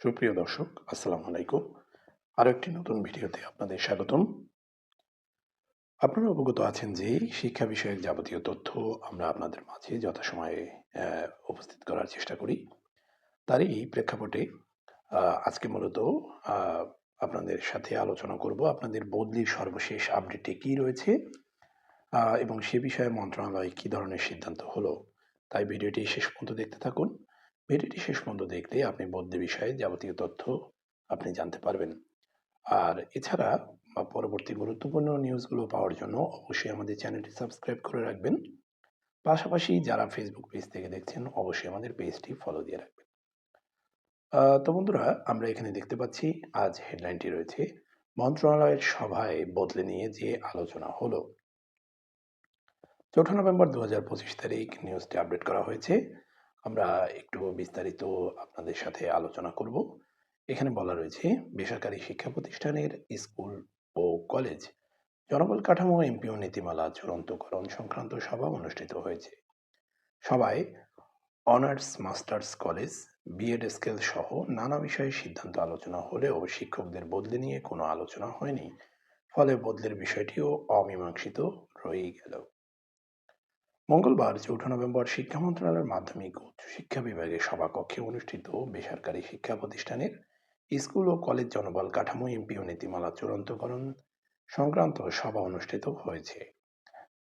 সুপ্রিয় দর্শক, আসসালামু আলাইকুম। আরও একটি নতুন ভিডিওতে আপনাদের স্বাগতম। আপনারা অবগত আছেন যে শিক্ষা বিষয়ক যাবতীয় তথ্য আমরা আপনাদের মাঝে যথাসময়ে উপস্থিত করার চেষ্টা করি। তারই প্রেক্ষাপটে আজকে মূলত আপনাদের সাথে আলোচনা করব আপনাদের বদলির সর্বশেষ আপডেটে কী রয়েছে এবং সে বিষয়ে মন্ত্রণালয় কী ধরনের সিদ্ধান্ত হলো, তাই ভিডিওটি শেষ পর্যন্ত দেখতে থাকুন। ভিডিওটি শেষ পর্যন্ত দেখলে আপনি বদলি বিষয়ে যাবতীয় তথ্য আপনি জানতে পারবেন। আর এছাড়া পরবর্তী গুরুত্বপূর্ণ নিউজগুলো পাওয়ার জন্য অবশ্যই আমাদের চ্যানেলটি সাবস্ক্রাইব করে রাখবেন। পাশাপাশি যারা ফেসবুক পেজ থেকে দেখছেন, অবশ্যই আমাদের পেজটি ফলো দিয়ে রাখবেন। তো বন্ধুরা, আমরা এখানে দেখতে পাচ্ছি, আজ হেডলাইনটি রয়েছে, মন্ত্রণালয়ের সভায় বদলে নিয়ে যে আলোচনা হলো। চৌঠা নভেম্বর দু হাজার পঁচিশ তারিখ নিউজটি আপডেট করা হয়েছে। আমরা একটু বিস্তারিত আপনাদের সাথে আলোচনা করব। এখানে বলা রয়েছে, বেসরকারি শিক্ষা প্রতিষ্ঠানের স্কুল ও কলেজ জনবল কাঠামো, এমপিও নীতিমালা, চূড়ান্তকরণ সংক্রান্ত সভা অনুষ্ঠিত হয়েছে। সবাই honours, masters, college, BEd scale সহ নানা বিষয়ে সিদ্ধান্ত আলোচনা হলেও শিক্ষকদের বদলি নিয়ে কোনো আলোচনা হয়নি। ফলে বদলির বিষয়টিও অমীমাংসিত রয়েই গেল। মঙ্গলবার চৌঠা নভেম্বর শিক্ষা মন্ত্রণালয়ের মাধ্যমিক উচ্চ শিক্ষা বিভাগের সভাকক্ষে অনুষ্ঠিত বেসরকারি শিক্ষা প্রতিষ্ঠানের স্কুল ও কলেজ জনবল কাঠামো এমপিও নীতিমালা চূড়ান্তকরণ সংক্রান্ত সভা অনুষ্ঠিত হয়েছে।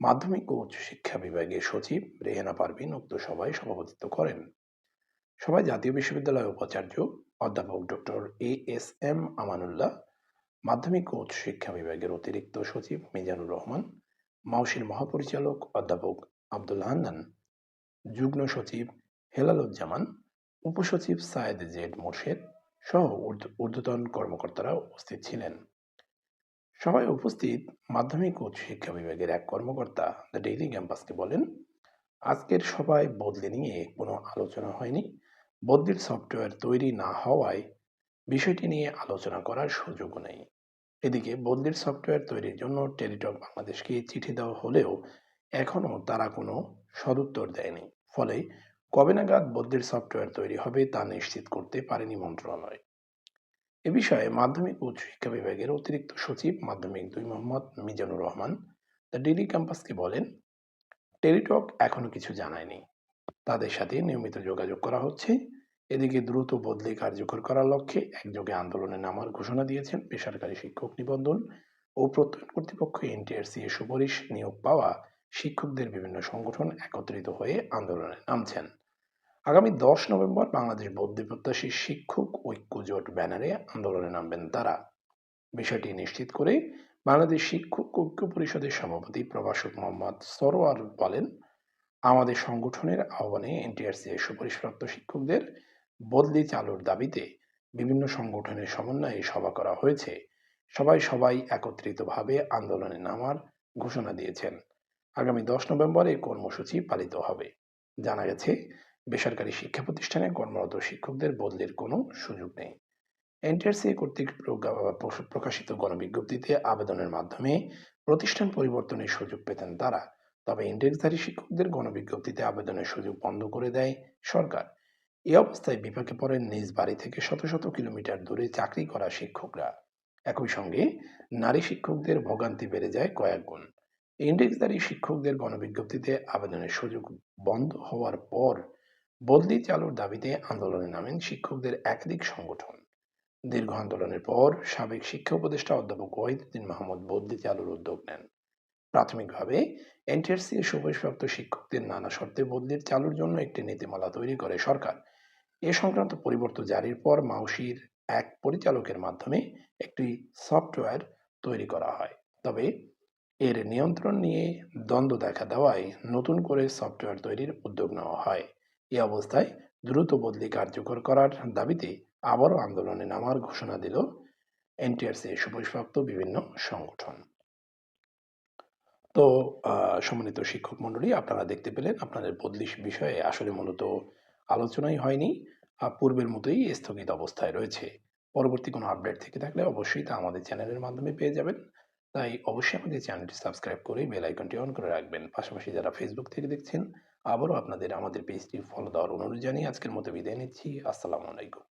মাধ্যমিক ও উচ্চ শিক্ষা বিভাগের সচিব রেহেনা পারভিন উক্ত সভায় সভাপতিত্ব করেন। সভায় জাতীয় বিশ্ববিদ্যালয়ের উপাচার্য অধ্যাপক doctor A S M Amanullah, মাধ্যমিক ও উচ্চ শিক্ষা বিভাগের অতিরিক্ত সচিব মিজানুর রহমান, মাউসির মহাপরিচালক অধ্যাপক আব্দুল হান্নান যুগ্ম সচিব হেলালুজ্জামান, উপসচিব সায়েদ জেড মোর্শেদ সহ ঊর্ধ্বতন কর্মকর্তারা উপস্থিত ছিলেন। সভায় উপস্থিত মাধ্যমিক উচ্চ শিক্ষা বিভাগের এক কর্মকর্তা দ্য ডেইলি ক্যাম্পাসকে বলেন, আজকের সভায় বদলি নিয়ে কোনো আলোচনা হয়নি। বদলির সফটওয়্যার তৈরি না হওয়ায় বিষয়টি নিয়ে আলোচনা করার সুযোগও নেই। এদিকে বদলির সফটওয়্যার তৈরির জন্য টেলিটক বাংলাদেশকে চিঠি দেওয়া হলেও এখনও তারা কোনো সদুত্তর দেয়নি। ফলে কবে নাগাদ বদলির সফটওয়্যার তৈরি হবে তা নিশ্চিত করতে পারেনি মন্ত্রণালয়। এ বিষয়ে মাধ্যমিক উচ্চ শিক্ষা বিভাগের অতিরিক্ত সচিব মাধ্যমিক দুই মোহাম্মদ মিজানুর রহমান, দ্য ডেলি ক্যাম্পাসকে বলেন, টেলিটক এখনও কিছু জানায়নি। তাদের সাথে নিয়মিত যোগাযোগ করা হচ্ছে। এদিকে দ্রুত বদলি কার্যকর করার লক্ষ্যে একযোগে আন্দোলনে নামার ঘোষণা দিয়েছেন বেসরকারি শিক্ষক নিবন্ধন ও প্রত্যয়ন কর্তৃপক্ষ এনটিআরসি এর সুপারিশ নিয়োগ পাওয়া শিক্ষকদের বিভিন্ন সংগঠন একত্রিত হয়ে আন্দোলনে নামছেন। আগামী দশ নভেম্বর বাংলাদেশ বৌদ্ধ প্রত্যাশী শিক্ষক ঐক্য জোট ব্যানারে আন্দোলনে নামবেন তারা। বিষয়টি নিশ্চিত করে বাংলাদেশ শিক্ষক ঐক্য পরিষদের সভাপতি প্রভাষক মোহাম্মদ সরোয়ার বলেন, আমাদের সংগঠনের আহ্বানে এনটিআরসি এর সুপারিশপ্রাপ্ত শিক্ষকদের বদলি চালুর দাবিতে বিভিন্ন সংগঠনের সমন্বয়ে সভা করা হয়েছে। সবাই সবাই একত্রিতভাবে আন্দোলনে নামার ঘোষণা দিয়েছেন। আগামী দশ নভেম্বর এই কর্মসূচি পালিত হবে। জানা গেছে, বেসরকারি শিক্ষা প্রতিষ্ঠানে কর্মরত শিক্ষকদের বদলির কোনো সুযোগ নেই। এনটিআরসি কর্তৃক প্রকাশিত গণবিজ্ঞপ্তিতে আবেদনের মাধ্যমে প্রতিষ্ঠান পরিবর্তনের সুযোগ পেতেন তারা। তবে ইন্ডেক্সধারী শিক্ষকদের গণবিজ্ঞপ্তিতে আবেদনের সুযোগ বন্ধ করে দেয় সরকার। এ অবস্থায় বিপাকে পড়েন নিজ বাড়ি থেকে শত শত কিলোমিটার দূরে চাকরি করা শিক্ষকরা। একই সঙ্গে নারী শিক্ষকদের ভোগান্তি বেড়ে যায় কয়েক গুণ ইন্ডেক্সধারী শিক্ষকদের গণবিজ্ঞপ্তিতে আবেদনের সুযোগ বন্ধ হওয়ার পর বদলি চালুর দাবিতে আন্দোলনে নামেন শিক্ষকদের একাধিক সংগঠন। দীর্ঘ আন্দোলনের পর সাবেক শিক্ষা উপদেষ্টা অধ্যাপক ওয়াহিদুদ্দিন মাহমুদ বদলি চালুর উদ্যোগ নেন। প্রাথমিকভাবে এনটিআরসি এর সুপারিশপ্রাপ্ত শিক্ষকদের নানা শর্তে বদলির চালুর জন্য একটি নীতিমালা তৈরি করে সরকার। এ সংক্রান্ত পরিবর্তন জারির পর মাউসির এক পরিচালকের মাধ্যমে একটি সফটওয়্যার তৈরি করা হয়। তবে এর নিয়ন্ত্রণ নিয়ে দ্বন্দ্ব দেখা দেওয়ায় নতুন করে সফটওয়্যার তৈরির উদ্যোগ নেওয়া হয়। এ অবস্থায় দ্রুত বদলি কার্যকর করার দাবিতে আবারও আন্দোলনে নামার ঘোষণা দিল এনটিআরসি এর সুপারিশপ্রাপ্ত বিভিন্ন সংগঠন। তো সম্মানিত শিক্ষক মণ্ডলী, আপনারা দেখতে পেলেন আপনাদের বদলি বিষয়ে আসলে মূলত আলোচনাই হয়নি। পূর্বের মতোই স্থগিত অবস্থায় রয়েছে। পরবর্তী কোনো আপডেট থেকে থাকলে অবশ্যই তা আমাদের চ্যানেলের মাধ্যমে পেয়ে যাবেন। তাই অবশ্যই আমাদের চ্যানেলটি সাবস্ক্রাইব করে বেল আইকনটি অন করে রাখবেন। পাশাপাশি যারা ফেসবুক থেকে দেখছেন, আবারও আপনাদের আমাদের পেজটি ফলো দেওয়ার অনুরোধ জানিয়ে আজকের মতো বিদায় নিচ্ছি। আসসালামু আলাইকুম।